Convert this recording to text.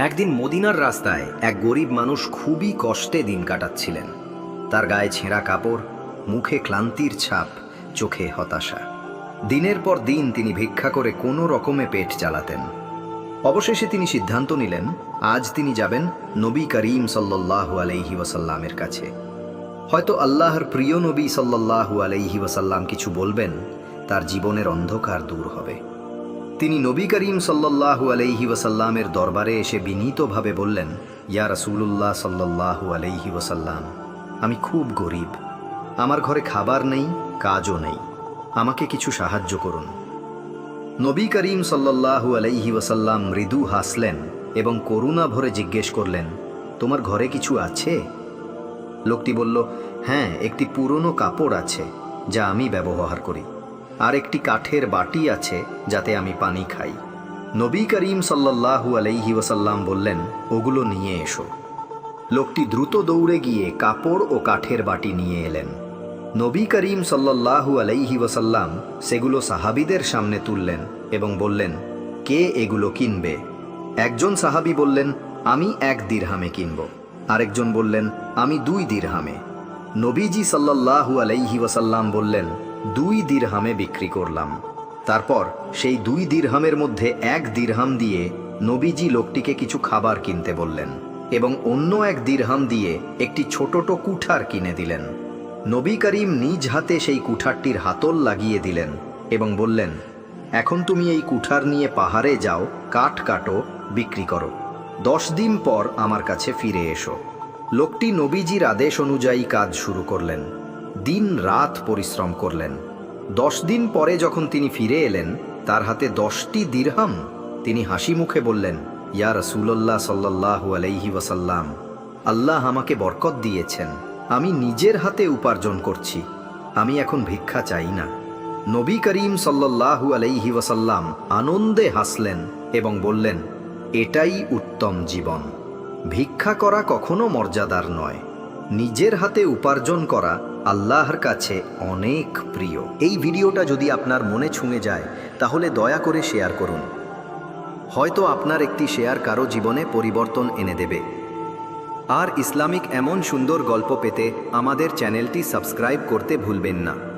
একদিন মদিনার রাস্তায় এক গরিব মানুষ খুবই কষ্টে দিন কাটাচ্ছিলেন। তার গায়ে ছেঁড়া কাপড়, মুখে ক্লান্তির ছাপ, চোখে হতাশা। দিনের পর দিন তিনি ভিক্ষা করে কোনো রকমে পেট চালাতেন। অবশেষে তিনি সিদ্ধান্ত নিলেন, আজ তিনি যাবেন নবী করিম সাল্লাল্লাহু আলাইহি ওয়াসাল্লামের কাছে। হয়তো আল্লাহর প্রিয় নবী সাল্লাল্লাহু আলাইহি ওয়াসাল্লাম কিছু বলবেন, তার জীবনের অন্ধকার দূর হবে। তিনি নবী করিম সাল্লাল্লাহু আলাইহি ওয়াসাল্লামের দরবারে এসে বিনীতভাবে বললেন, ইয়া রাসূলুল্লাহ সাল্লাল্লাহু আলাইহি ওয়াসাল্লাম, আমি খুব গরিব। আমার ঘরে খাবার নেই, কাজও নেই। আমাকে কিছু সাহায্য করুন। নবী করিম সাল্লাল্লাহু আলাইহি ওয়াসাল্লাম মৃদু হাসলেন এবং করুণা ভরে জিজ্ঞেস করলেন, তোমার ঘরে কিছু আছে? লোকটি বলল হ্যাঁ একটি পুরনো কাপড় আছে, যা আমি ব্যবহার করি। আর একটি কাঠের বাটি আছে যাতে আমি পানি খাই। নবী করিম সাল্লাল্লাহু আলাইহি ওয়াসাল্লাম বললেন, ওগুলো নিয়ে এসো। লোকটি দ্রুত দৌড়ে গিয়ে কাপড় ও কাঠের বাটি নিয়ে এলেন। নবী করিম সাল্লাল্লাহু আলাইহি ওয়াসাল্লাম সেগুলো সাহাবিদের সামনে তুললেন এবং বললেন, কে এগুলো কিনবে? একজন সাহাবী বললেন, আমি এক দিরহামে কিনব। আরেকজন বললেন, আমি দুই দিরহামে। নবীজি সাল্লাল্লাহু আলাইহি ওয়াসাল্লাম বললেন দুই দিরহামে বিক্রি করলাম। তারপর সেই দুই দিরহামের মধ্যে এক দিরহাম দিয়ে নবীজি লোকটিকে কিছু খাবার কিনতে বললেন এবং অন্য এক দিরহাম দিয়ে একটি ছোটটো কুঠার কিনে দিলেন। নবী করিম নিজ হাতে সেই কুঠারটির হাতল লাগিয়ে দিলেন এবং বললেন, এখন তুমি এই কুঠার নিয়ে পাহাড়ে যাও, কাঠ কাটো, বিক্রি করো। দশ দিন পর আমার কাছে ফিরে এসো। লোকটি নবীজির আদেশ অনুযায়ী কাজ শুরু করলেন। দিন রাত পরিশ্রম করলেন। দশ দিন পরে যখন তিনি ফিরে এলেন, তার হাতে দশটি দিরহাম। তিনি হাসি মুখে বললেন, ইয়া রসুল্লাহ সাল্লাহ আলাইহি ওয়াসাল্লাম, আল্লাহ আমাকে বরকত দিয়েছেন। আমি নিজের হাতে উপার্জন করছি। আমি এখন ভিক্ষা চাই না। নবী করিম সাল্লাল্লাহু আলাইহি ওয়াসাল্লাম আনন্দে হাসলেন এবং বললেন, এটাই উত্তম জীবন। ভিক্ষা করা কখনো মর্যাদার নয়। নিজের হাতে উপার্জন করা আল্লাহর কাছে অনেক প্রিয়। এই ভিডিওটা যদি আপনার মনে ছুঁয়ে যায়, তাহলে দয়া করে শেয়ার করুন। হয়তো আপনার একটি শেয়ার কারও জীবনে পরিবর্তন এনে দেবে। আর ইসলামিক এমন সুন্দর গল্প পেতে আমাদের চ্যানেলটি সাবস্ক্রাইব করতে ভুলবেন না।